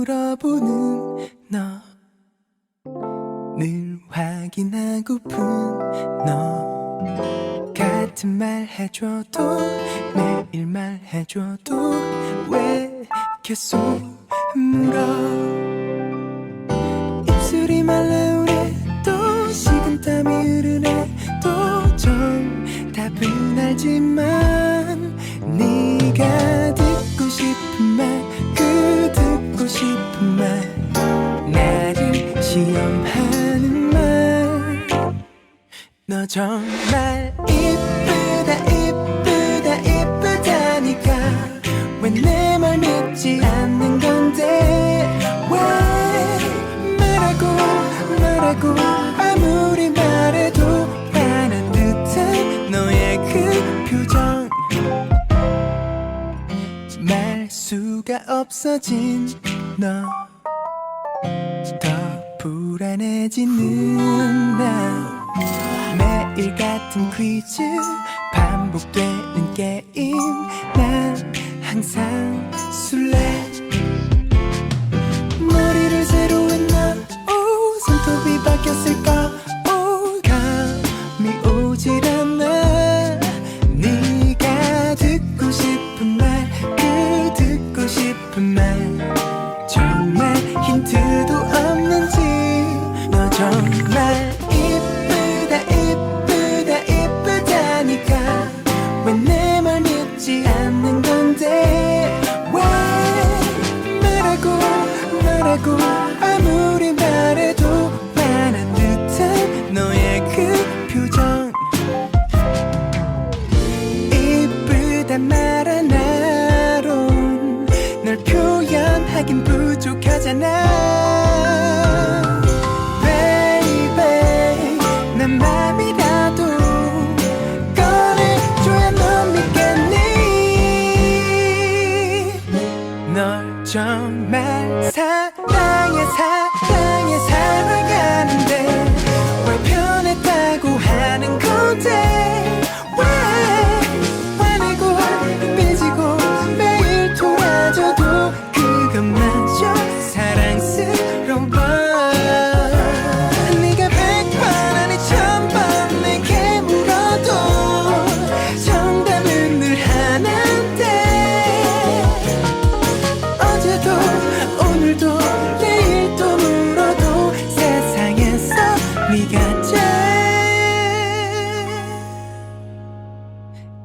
바라보는 너. 늘 확인하고픈 너. 같은 말 해줘도 매일 말해줘도 왜 계속 물어? 입술이 말라오네 또 식은땀이 흐르네. 또 정답은 알지만 너 정말 이쁘다 이쁘다 이쁘다니까. 왜 내 말 믿지 않는 건데? 왜 말하고 말하고 아무리 말해도 화난 듯한 너의 그 표정 말 수가 없어진 너. 더 불안해지는 나 매일 같은 퀴즈 반복되는 게임. 난 항상 술래. 머리를 새로 했나 오 손톱이 바뀌었을까? 오 감이 오질 않아 네가 듣고 싶은 말 그 듣고 싶은 말. 정말 힌트도 없는지 너 정말 않는 건데 왜 말하고 말하고 아무리 말해도 화난 듯한 너의 그 표정. 이쁘다 말 하나론 널 표현하긴 부족하잖아 널정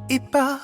iba.